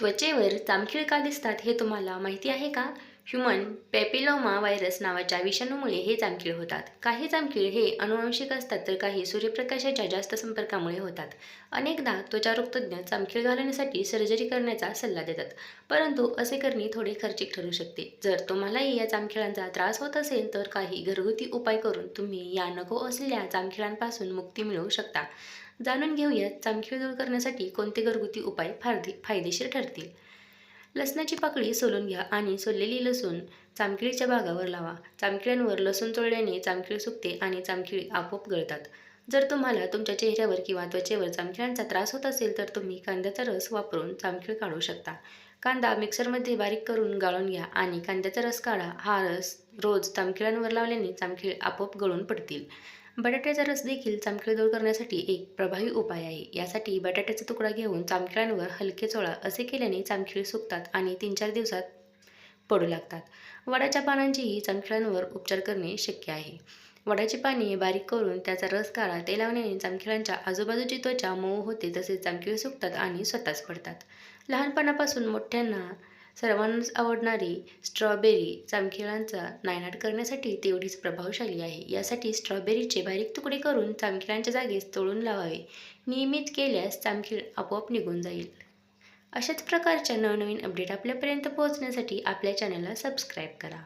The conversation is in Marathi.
त्वचेवर चामखीळ का दिसतात हे तुम्हाला माहिती आहे का? ह्युमन पॅपिलोमा व्हायरस नावाच्या विषाणूमुळे हे जामखीळ होतात. काही जामखीळ हे अनुवांशिक असतात तर काही सूर्यप्रकाशाच्या जास्त संपर्कामुळे होतात. अनेकदा त्वचारोगतज्ञ चामखीळ घालवण्यासाठी सर्जरी करण्याचा सल्ला देतात. परंतु असे करणे थोडे खर्चिक ठरू शकते. जर तुम्हालाही या चामखिळांचा त्रास होत असेल तर काही घरगुती उपाय करून तुम्ही या नको असलेल्या चामखिळांपासून मुक्ती मिळवू शकता. जाणून घेऊयात जामखीळ दूर करण्यासाठी कोणते घरगुती उपाय फारदे फायदेशीर ठरतील? लसणाची पाकळी सोलून घ्या आणि सोललेली लसूण चामखिळीच्या भागावर लावा. चामखिळ्यांवर लसूण चोळल्याने चामखीळ सुकते आणि चामखिळी आपोआप गळतात. जर तुम्हाला तुमच्या चेहऱ्यावर किंवा त्वचेवर चामखिळांचा त्रास होत असेल तर तुम्ही कांद्याचा रस वापरून चामखिळ काढू शकता. कांदा मिक्सरमध्ये बारीक करून गाळून घ्या आणि कांद्याचा रस काढा. हा रस रोज चामखिळांवर लावल्याने चामखीळ आपोआप गळून पडतील. बटाट्याचा रस देखील चामखिळे दूर करण्यासाठी एक प्रभावी उपाय आहे. यासाठी बटाट्याचा तुकडा घेऊन चामखिळांवर हलके चोळा असे केल्याने चामखिळे सुकतात आणि तीन चार दिवसात पडू लागतात. वडाच्या पानांचीही चामखिळांवर उपचार करणे शक्य आहे. वडाची पाने बारीक करून त्याचा रस काढा. ते लावण्याने चामखिळांच्या आजूबाजूची त्वचा मऊ होते तसेच चामखिळे सुकतात आणि स्वतःच पडतात. लहानपणापासून मोठ्यांना सर्वांनाच आवडणारी स्ट्रॉबेरी चामखिळांचा नायनाट करण्यासाठी तेवढीच प्रभावशाली आहे. यासाठी स्ट्रॉबेरीचे बारीक तुकडे करून चामखिळांच्या जागेस तोडून लावावे. नियमित केल्यास चामखिळ आपोआप निघून जाईल. अशाच प्रकारच्या नवनवीन अपडेट आपल्यापर्यंत पोहोचण्यासाठी आपल्या चॅनलला सबस्क्राईब करा.